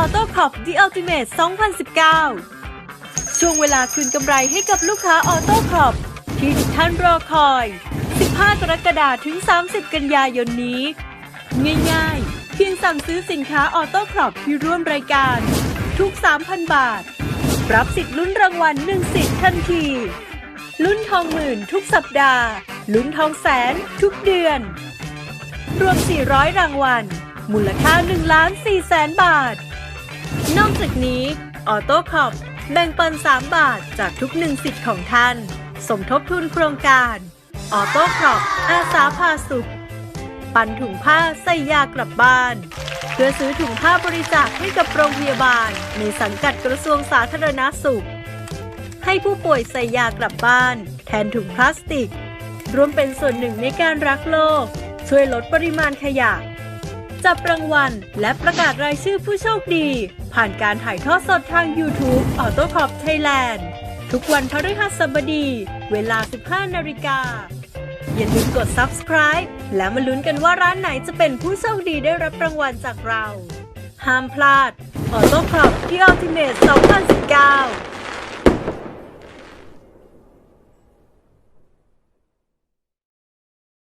Auto Crop The Ultimate 2019 ช่วงเวลาคืนกำไรให้กับลูกค้า Auto Crop ที่ทุกท่านรอคอย 15 กรกฎาคมถึง 30 กันยายนนี้ ง่ายๆ เพียงสั่งซื้อสินค้า Auto Crop ที่ร่วมรายการ ทุก 3,000 บาท รับสิทธิ์ลุ้นรางวัล1สิทธิ์ทันทีลุ้นทองหมื่นทุกสัปดาห์ ลุ้นทองแสนทุกเดือน รวม 400 รางวัล มูลค่า1ล้าน4แสนบาท นอกจากนี้ออโต้คอปแบ่งปัน 3 บาทจากทุกหนึ่งสิทธิ์ของท่าน สมทบทุนโครงการออโต้คอปอาสาพาสุข ปันถุงผ้าใส่ยากลับบ้าน เพื่อซื้อถุงผ้าบริจาคให้กับโรงพยาบาล ในสังกัดกระทรวงสาธารณาสุข ให้ผู้ป่วยใส่ยากลับบ้าน แทนถุงพลาสติก รวมเป็นส่วนหนึ่งในการรักโลก ช่วยลดปริมาณขยะ จับรางวัล และประกาศรายชื่อผู้โชคดี ผ่านการถ่ายทอดสดทาง YouTube Auto c o p Thailand ทุกวันพฤหัสบดี เวลา 15 นาฬิกา อย่าลืมกด subscribe และมาลุ้นกันว่าร้านไหนจะเป็นผู้โชคดีได้รับรางวัลจากเรา ห้ามพลาด Auto Crop ที่ Ultimate 2019